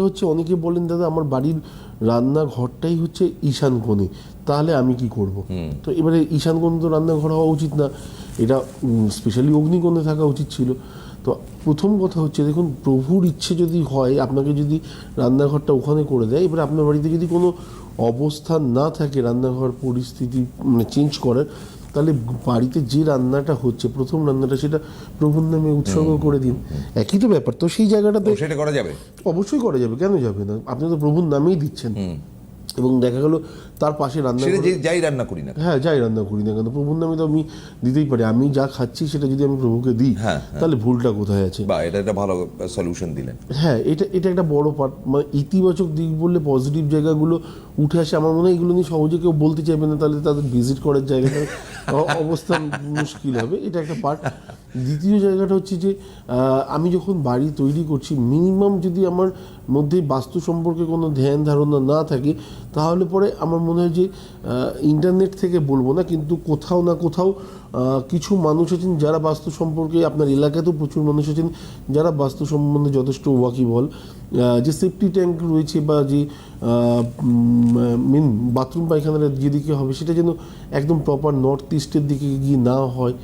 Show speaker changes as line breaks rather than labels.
হচ্ছে অনেকে বলেন দাদা আমার বাড়ির রান্নাঘরটাই হচ্ছে ঈশান কোণে। তাহলে আমি কি করব? তো এবারে ঈশান কোণে তো রান্নাঘর হওয়া উচিত না। এটা স্পেশালি অগ্নিকোণে থাকা উচিত ছিল। তো প্রথম কথা হচ্ছে দেখুন প্রভুর ইচ্ছে যদি হয় আপনাকে যদি রান্নাঘরটা ওখানে করে দেয় এবারে আপনার বাড়িতে যদি কোনো অবস্থান না থাকে রান্নাঘর পরিস্থিতি মানে চেঞ্জ করার তাহলে বাড়িতে যে রান্নাটা হচ্ছে প্রথম রান্নাটা সেটা প্রভুর নামে উৎসর্গ করে দিন। একই তো ব্যাপার। তো সেই জায়গাটা
তো সেটা করা যাবে?
অবশ্যই করা যাবে। কেন যাবে না? আপনি তো প্রভুর নামেই দিচ্ছেন। এবং দেখা গেল তার পাশে রান্না
যাই রান্না করি না
হ্যাঁ যাই রান্না করি না কেন? প্রভুর নামে তো আমি দিতেই পারি। আমি যা খাচ্ছি সেটা যদি আমি প্রভুকে দিই
হ্যাঁ,
তাহলে ভুলটা কোথায় আছে?
বা এটা একটা ভালো সলিউশন দিলেন।
হ্যাঁ এটা এটা একটা বড় পার্ট মানে ইতিবাচক দিক বললে পজিটিভ জায়গাগুলো উঠে আসে। আমার মনে হয় এগুলো নিয়ে সহজে কেউ বলতে চাইবে না তাহলে তাদের ভিজিট করার জায়গাটা অ- অবস্থান মুশকিল হবে। এটা একটা পার্ট দ্বিতীয় জায়গাটা হচ্ছে যে আমি যখন বাড়ি তৈরি করছি মিনিমাম যদি আমার মধ্যে বাস্তু সম্পর্কে কোনো ধ্যান ধারণা না থাকে, তাহলে পরে আমার মনে হয় যে ইন্টারনেট থেকে বলব না, কিন্তু কোথাও না কোথাও কিছু মানুষ আছেন যারা বাস্তু সম্পর্কে, আপনার এলাকাতেও প্রচুর মানুষ আছেন যারা বাস্তু সম্বন্ধে যথেষ্ট ওয়াকিবল যে সেফটি ট্যাঙ্ক রয়েছে বা যে মেন বাথরুম পায়খানাটা যেদিকে হবে, সেটা যেন একদম প্রপার নর্থ ইস্টের দিকে গিয়ে না হয়।